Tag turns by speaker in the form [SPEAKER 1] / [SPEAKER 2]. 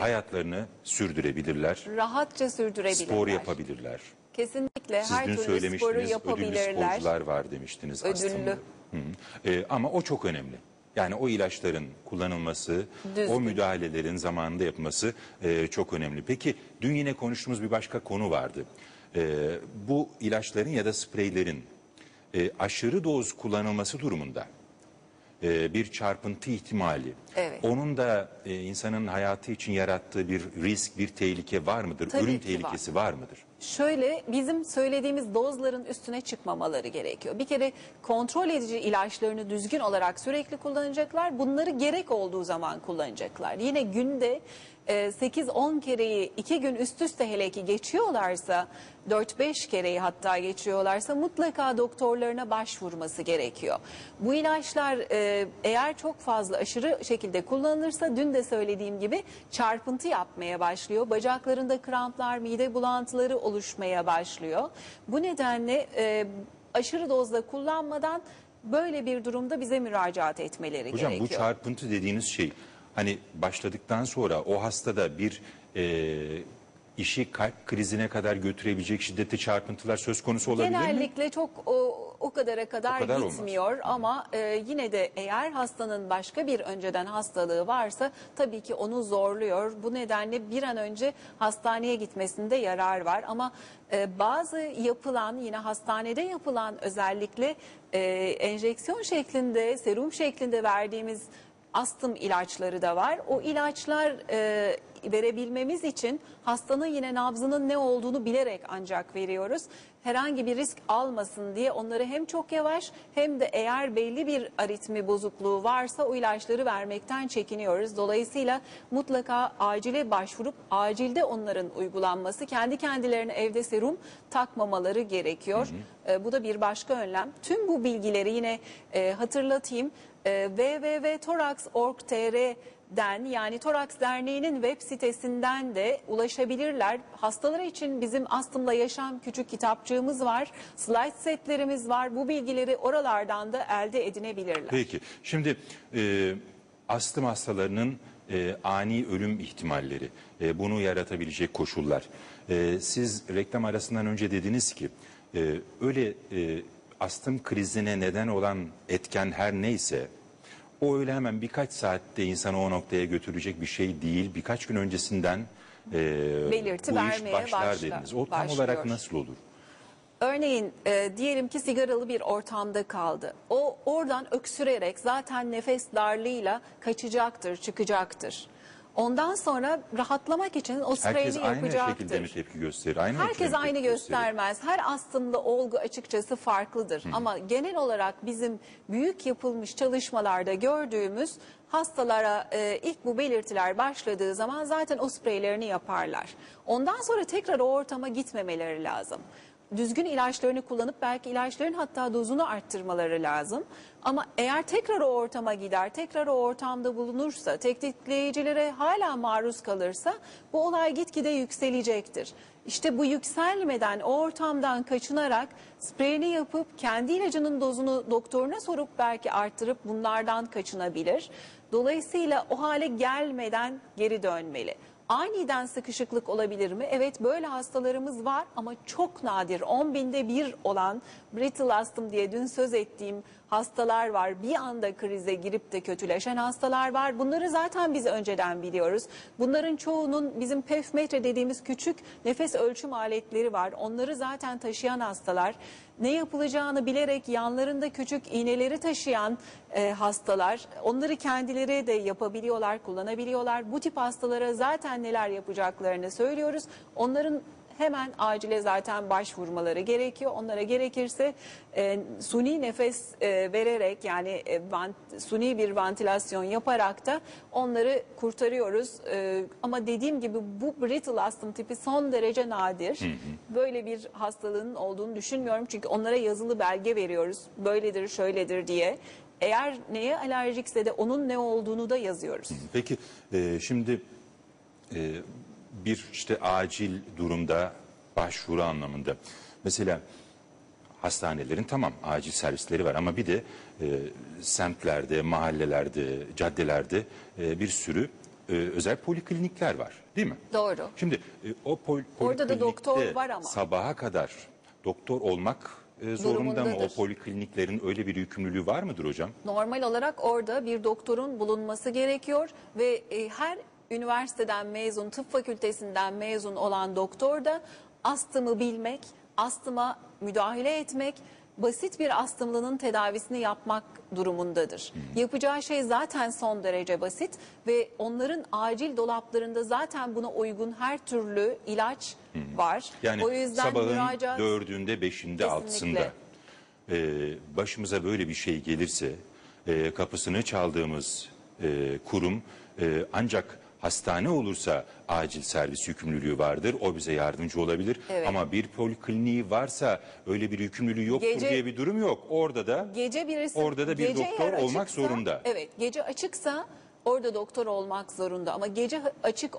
[SPEAKER 1] hayatlarını sürdürebilirler,
[SPEAKER 2] Rahatça sürdürebilirler.
[SPEAKER 1] spor yapabilirler.
[SPEAKER 2] Kesinlikle
[SPEAKER 1] Siz
[SPEAKER 2] her
[SPEAKER 1] dün
[SPEAKER 2] türlü sporu
[SPEAKER 1] söylemiştiniz ödüllü
[SPEAKER 2] yapabilirler.
[SPEAKER 1] sporcular var demiştiniz
[SPEAKER 2] Ödüllü.
[SPEAKER 1] Hı hı. Ee, ama o çok önemli. Yani o ilaçların kullanılması,
[SPEAKER 2] Düzgün.
[SPEAKER 1] o müdahalelerin zamanında yapılması e, çok önemli. Peki dün yine konuştuğumuz bir başka konu vardı. Ee, bu ilaçların ya da spreylerin e, aşırı doz kullanılması durumunda e, bir çarpıntı ihtimali,
[SPEAKER 2] Evet.
[SPEAKER 1] onun da e, insanın hayatı için yarattığı bir risk, bir tehlike var mıdır?
[SPEAKER 2] Tabii
[SPEAKER 1] Ölüm tehlikesi var mıdır?
[SPEAKER 2] Şöyle bizim söylediğimiz dozların üstüne çıkmamaları gerekiyor. Bir kere kontrol edici ilaçlarını düzgün olarak sürekli kullanacaklar. Bunları gerek olduğu zaman kullanacaklar. Yine günde 8-10 kereyi 2 gün üst üste hele ki geçiyorlarsa 4-5 kereyi hatta geçiyorlarsa mutlaka doktorlarına başvurması gerekiyor. Bu ilaçlar e, eğer çok fazla aşırı şekilde kullanılırsa dün de söylediğim gibi çarpıntı yapmaya başlıyor. Bacaklarında kramplar, mide bulantıları oluşmaya başlıyor. Bu nedenle e, aşırı dozda kullanmadan böyle bir durumda bize müracaat etmeleri
[SPEAKER 1] Hocam
[SPEAKER 2] gerekiyor.
[SPEAKER 1] bu çarpıntı dediğiniz şey hani başladıktan sonra o hastada bir e, işi kalp krizine kadar götürebilecek şiddetli çarpıntılar söz konusu olabilir mi?
[SPEAKER 2] Genellikle çok o, o kadara kadar,
[SPEAKER 1] O kadar olmaz.
[SPEAKER 2] gitmiyor ama e, yine de eğer hastanın başka bir önceden hastalığı varsa tabii ki onu zorluyor. Bu nedenle bir an önce hastaneye gitmesinde yarar var ama e, bazı yapılan yine hastanede yapılan özellikle e, enjeksiyon şeklinde serum şeklinde verdiğimiz astım ilaçları da var. O ilaçlar e, verebilmemiz için hastanın yine nabzının ne olduğunu bilerek ancak veriyoruz. Herhangi bir risk almasın diye onları hem çok yavaş hem de eğer belli bir aritmi bozukluğu varsa o ilaçları vermekten çekiniyoruz. Dolayısıyla mutlaka acile başvurup acilde onların uygulanması, kendi kendilerine evde serum takmamaları gerekiyor. E, bu da bir başka önlem. Tüm bu bilgileri yine e, hatırlatayım. E, www.torax.org.tr'den yani Toraks Derneği'nin web sitesinden de ulaşabilirler. Hastalar için bizim Astımla Yaşam küçük kitapçığımız var. Slide setlerimiz var. Bu bilgileri oralardan da elde edinebilirler.
[SPEAKER 1] Peki şimdi e, astım hastalarının e, ani ölüm ihtimalleri, e, bunu yaratabilecek koşullar. E, siz reklam arasından önce dediniz ki e, öyle e, astım krizine neden olan etken her neyse o öyle hemen birkaç saatte insanı o noktaya götürecek bir şey değil. Birkaç gün öncesinden e,
[SPEAKER 2] Belirti
[SPEAKER 1] bu iş
[SPEAKER 2] vermeye
[SPEAKER 1] başlar
[SPEAKER 2] başla-
[SPEAKER 1] dediniz. O tam
[SPEAKER 2] başlıyor.
[SPEAKER 1] olarak nasıl olur?
[SPEAKER 2] Örneğin e, diyelim ki sigaralı bir ortamda kaldı. O oradan öksürerek zaten nefes darlığıyla kaçacaktır, çıkacaktır. Ondan sonra rahatlamak için o
[SPEAKER 1] Herkes
[SPEAKER 2] spreyini
[SPEAKER 1] aynı
[SPEAKER 2] yapacaktır.
[SPEAKER 1] şekilde mi tepki gösterir? Aynı ölçüde
[SPEAKER 2] Herkes
[SPEAKER 1] mi
[SPEAKER 2] aynı
[SPEAKER 1] tepki gösterir?
[SPEAKER 2] göstermez. Her astımda olgu açıkçası farklıdır. Ama genel olarak bizim büyük yapılmış çalışmalarda gördüğümüz hastalara e, ilk bu belirtiler başladığı zaman zaten o spreylerini yaparlar. Ondan sonra tekrar o ortama gitmemeleri lazım. Düzgün ilaçlarını kullanıp belki ilaçların hatta dozunu arttırmaları lazım. Ama eğer tekrar o ortama gider, tekrar o ortamda bulunursa, tetikleyicilere hala maruz kalırsa bu olay gitgide yükselecektir. İşte bu yükselmeden o ortamdan kaçınarak spreyini yapıp kendi ilacının dozunu doktoruna sorup belki arttırıp bunlardan kaçınabilir. Dolayısıyla o hale gelmeden geri dönmeli. Aniden sıkışıklık olabilir mi? Evet böyle hastalarımız var ama çok nadir 10 binde bir olan brittle astım diye dün söz ettiğim hastalar var. Bir anda krize girip de kötüleşen hastalar var. Bunları zaten biz önceden biliyoruz. Bunların çoğunun bizim pefmetre dediğimiz küçük nefes ölçüm aletleri var. Onları zaten taşıyan hastalar. Ne yapılacağını bilerek yanlarında küçük iğneleri taşıyan e, hastalar. Onları kendileri de yapabiliyorlar, kullanabiliyorlar. Bu tip hastalara zaten neler yapacaklarını söylüyoruz. Onların hemen acile zaten başvurmaları gerekiyor. Onlara gerekirse e, suni nefes e, vererek yani e, vant- suni bir ventilasyon yaparak da onları kurtarıyoruz. E, ama dediğim gibi bu brittle astım tipi son derece nadir. Böyle bir hastalığın olduğunu düşünmüyorum. Çünkü onlara yazılı belge veriyoruz. Böyledir, şöyledir diye. Eğer neye alerjikse de onun ne olduğunu da yazıyoruz.
[SPEAKER 1] Peki e, şimdi e, bir işte acil durumda başvuru anlamında mesela hastanelerin tamam acil servisleri var ama bir de e, semtlerde, mahallelerde, caddelerde e, bir sürü e, özel poliklinikler var değil mi?
[SPEAKER 2] Doğru.
[SPEAKER 1] Şimdi e, o pol,
[SPEAKER 2] Orada da doktor var ama.
[SPEAKER 1] Sabaha kadar doktor olmak e, zorunda mı? O polikliniklerin öyle bir yükümlülüğü var mıdır hocam?
[SPEAKER 2] Normal olarak orada bir doktorun bulunması gerekiyor ve e, her üniversiteden mezun, tıp fakültesinden mezun olan doktor da astımı bilmek, astıma müdahale etmek, basit bir astımlının tedavisini yapmak durumundadır. Yapacağı şey zaten son derece basit ve onların acil dolaplarında zaten buna uygun her türlü ilaç var.
[SPEAKER 1] Yani
[SPEAKER 2] o yüzden
[SPEAKER 1] sabahın
[SPEAKER 2] müracaat
[SPEAKER 1] dördünde, beşinde, altısında e, başımıza böyle bir şey gelirse e, kapısını çaldığımız e, kurum e, ancak hastane olursa acil servis yükümlülüğü vardır. O bize yardımcı olabilir.
[SPEAKER 2] Evet.
[SPEAKER 1] Ama bir polikliniği varsa öyle bir yükümlülüğü yoktur
[SPEAKER 2] Gece-
[SPEAKER 1] diye bir durum yok. Orada da
[SPEAKER 2] Gece birisi
[SPEAKER 1] Orada da bir
[SPEAKER 2] gece
[SPEAKER 1] doktor
[SPEAKER 2] eğer
[SPEAKER 1] olmak
[SPEAKER 2] açıksa-
[SPEAKER 1] zorunda.
[SPEAKER 2] Evet, gece açıksa orada doktor olmak zorunda ama gece açık